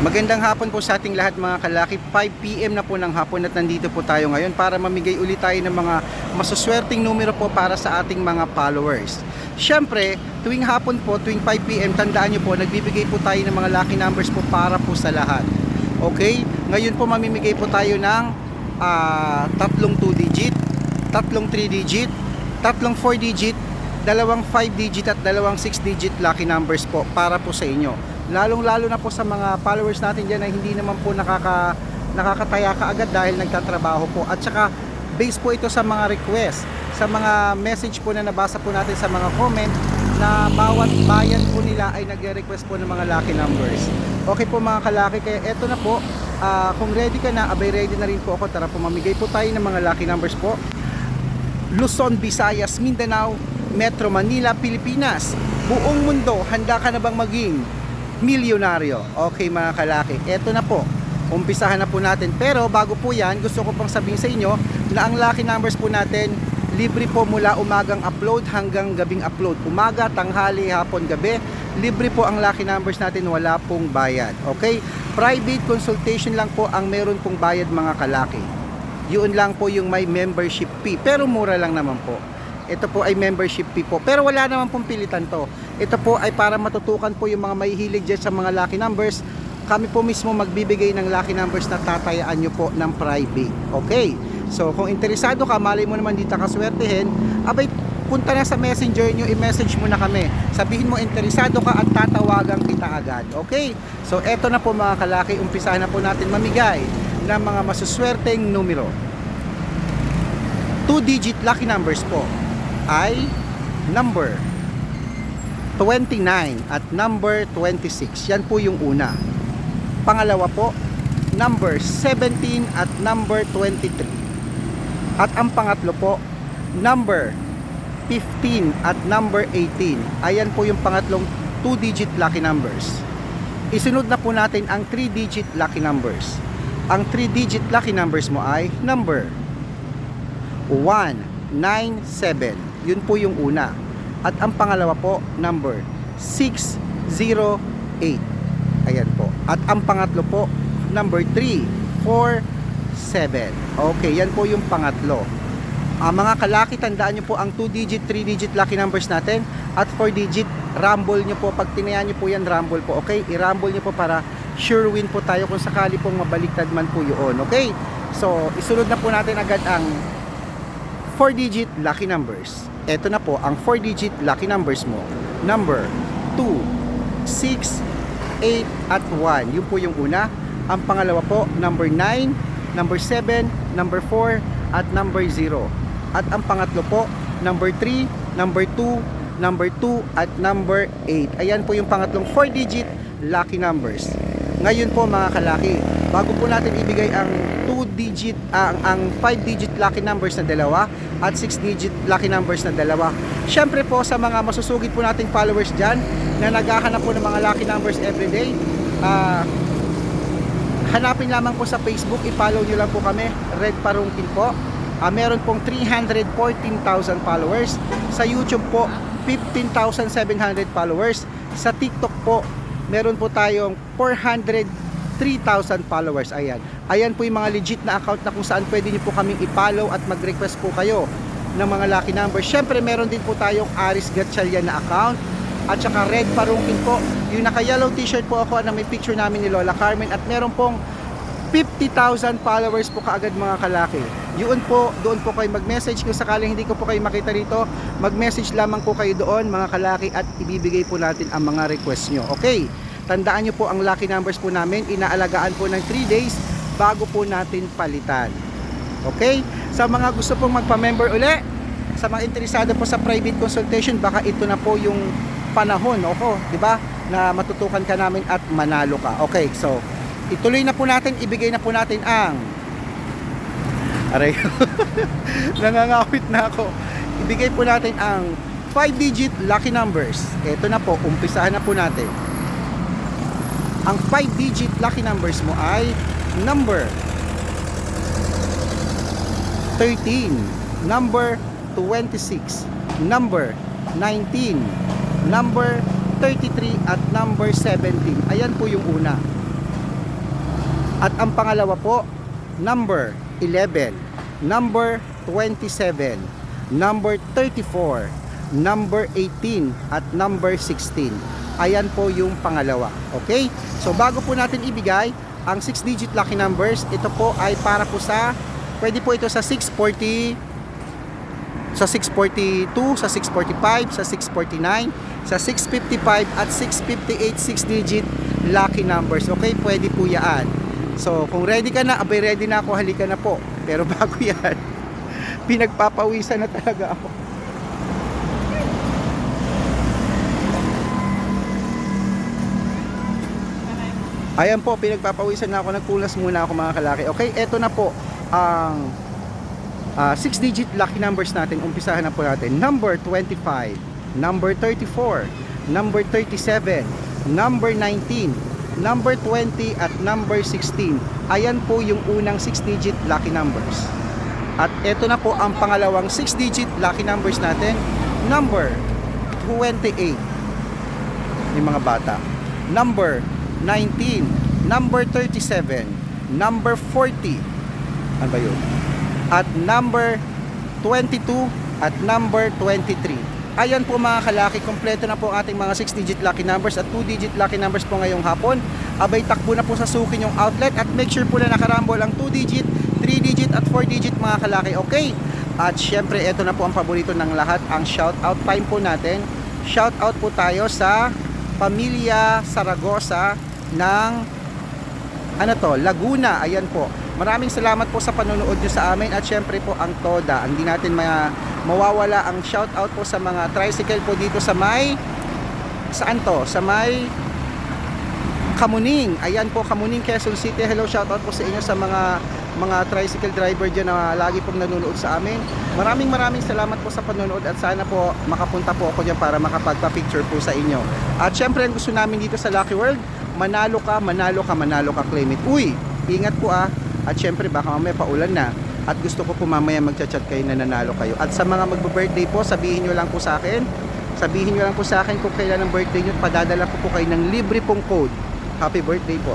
Magandang hapon po sa ating lahat mga kalaki. 5pm na po ng hapon at nandito po tayo ngayon para mamigay ulit tayo ng mga masuswerteng numero po para sa ating mga followers. Siyempre, tuwing hapon po, tuwing 5pm, tandaan nyo po, nagbibigay po tayo ng mga lucky numbers po para po sa lahat. Okay? Ngayon po mamimigay po tayo ng ah, tatlong 2 digit, tatlong 3 digit, tatlong 4 digit, dalawang 5 digit at dalawang 6 digit lucky numbers po para po sa inyo. Lalong lalo na po sa mga followers natin dyan na hindi naman po nakaka, nakakataya ka agad dahil nagtatrabaho po. At saka based po ito sa mga request, sa mga message po na nabasa po natin sa mga comment na bawat bayan po nila ay nagre-request po ng mga lucky numbers. Okay po mga kalaki, kaya eto na po, Ah, kung ready ka na, abay ready na rin po ako. Tara po mamigay po tayo ng mga lucky numbers po. Luzon, Visayas, Mindanao, Metro Manila, Pilipinas. Buong mundo, handa ka na bang maging milyonaryo? Okay mga kalaki, eto na po. Umpisahan na po natin. Pero bago po yan, gusto ko pang sabihin sa inyo na ang lucky numbers po natin, libre po mula umagang upload hanggang gabing upload. Umaga, tanghali, hapon, gabi. Libre po ang lucky numbers natin, wala pong bayad. Okay? Private consultation lang po ang meron pong bayad mga kalaki. Yun lang po yung may membership fee. Pero mura lang naman po. Ito po ay membership fee po. Pero wala naman pong pilitan to. Ito po ay para matutukan po yung mga mahihilig dyan sa mga lucky numbers. Kami po mismo magbibigay ng lucky numbers na tatayaan nyo po ng private. Okay? So kung interesado ka, malay mo naman dito kaswertehin, abay punta na sa messenger nyo, i-message mo na kami. Sabihin mo interesado ka at tatawagan kita agad. Okay? So eto na po mga kalaki, umpisahan na po natin mamigay ng mga masuswerteng numero. 2-digit lucky numbers po ay number 29 at number 26. Yan po yung una. Pangalawa po, number 17 at number 23. At ang pangatlo po, number 15 at number 18. Ayan po yung pangatlong 2-digit lucky numbers. Isunod na po natin ang 3-digit lucky numbers. Ang 3-digit lucky numbers mo ay number 197. Yun po yung una. At ang pangalawa po, number 608. Ayan po. At ang pangatlo po, number 347. Okay, yan po yung pangatlo. Ang mga kalaki, tandaan nyo po ang 2-digit, 3-digit lucky numbers natin at 4-digit, rumble nyo po. Pag tinayan nyo po yan, rumble po. Okay? I-rumble nyo po para sure win po tayo kung sakali pong mabaliktad man po yun. Okay? So, isunod na po natin agad ang 4-digit lucky numbers. Ito na po ang 4-digit lucky numbers mo. Number 2, 6, 8, at 1. Yun po yung una. Ang pangalawa po, number 9, number 7, number 4, at number 0. At ang pangatlo po, number 3, number 2, number 2, at number 8. Ayan po yung pangatlong 4-digit lucky numbers. Ngayon po mga kalaki, bago po natin ibigay ang 2-digit, ang, ang 5-digit lucky numbers na dalawa at 6-digit lucky numbers na dalawa. Siyempre po sa mga masusugid po nating followers dyan na naghahanap po ng mga lucky numbers everyday, ah, hanapin lamang po sa Facebook, i-follow nyo lang po kami, Red Parungkin po. Ah, meron pong 314,000 followers. Sa YouTube po, 15,700 followers. Sa TikTok po, meron po tayong 403,000 followers. Ayan. Ayan po yung mga legit na account na kung saan pwede nyo po kaming i-follow at mag-request po kayo ng mga lucky numbers. Siyempre, meron din po tayong Aris Gatchalian na account at saka Red Parungkin po. Yung naka-yellow t-shirt po ako na may picture namin ni Lola Carmen at meron pong 50,000 followers po kaagad mga kalaki. Yun po, doon po kayo mag-message. Kung sakaling hindi ko po kayo makita rito, mag-message lamang po kayo doon mga kalaki at ibibigay po natin ang mga request nyo. Okay, tandaan nyo po ang lucky numbers po namin. Inaalagaan po ng 3 days bago po natin palitan. Okay? Sa mga gusto pong magpa-member uli, sa mga interesado po sa private consultation, baka ito na po yung panahon, oko, di ba? Na matutukan ka namin at manalo ka. Okay, so ituloy na po natin, ibigay na po natin ang Aray, nangangawit na ako. Ibigay po natin ang 5-digit lucky numbers. Ito na po, umpisahan na po natin. Ang 5-digit lucky numbers mo ay number 13, number 26, number 19, number 33 at number 17. Ayan po yung una. At ang pangalawa po, number 11, number 27, number 34, number 18, at number 16. Ayan po yung pangalawa. Okay? So bago po natin ibigay ang 6-digit lucky numbers, ito po ay para po sa, pwede po ito sa 640, sa 642, sa 645, sa 649, sa 655 at 658 6-digit lucky numbers. Okay, pwede po yan. So, kung ready ka na, abay ready na ako, halika na po. Pero bago yan, pinagpapawisan na talaga ako. Ayan po, pinagpapawisan na ako, nagpunas muna ako mga kalaki. Okay, eto na po ang 6-digit lucky numbers natin. Umpisahan na po natin. Number 25, number 34, number 37, number 19, number 20, at number 16. Ayan po yung unang 6-digit lucky numbers. At eto na po ang pangalawang 6-digit lucky numbers natin. Number 28, yung mga bata. Number 19, number 37, number 40, ano ba yun? At number 22 at number 23. Ayan po mga kalaki, kompleto na po ating mga 6-digit lucky numbers at 2-digit lucky numbers po ngayong hapon. Abay takbo na po sa sukin yung outlet at make sure po na nakarambol ang 2-digit, 3-digit at 4-digit mga kalaki. Okay? At syempre, ito na po ang paborito ng lahat, ang shout out time po natin. Shout out po tayo sa Pamilya Saragosa ng ano to, Laguna. Ayan po. Maraming salamat po sa panonood nyo sa amin at syempre po ang Toda. Hindi natin ma mawawala ang shout out po sa mga tricycle po dito sa may saan to? Sa may Kamuning. Ayan po, Kamuning, Quezon City. Hello, shout out po sa inyo sa mga mga tricycle driver dyan na lagi pong nanonood sa amin. Maraming maraming salamat po sa panonood at sana po makapunta po ako dyan para makapagpa-picture po sa inyo. At syempre, ang gusto namin dito sa Lucky World, manalo ka, manalo ka, manalo ka, claim it. Uy, ingat po ah. At syempre, baka mamaya paulan na. At gusto ko po mamaya magchat-chat kayo na nanalo kayo. At sa mga magbe-birthday po, sabihin nyo lang po sa akin. Sabihin nyo lang po sa akin kung kailan ang birthday nyo. Padadala ko po kayo ng libre pong code. Happy birthday po.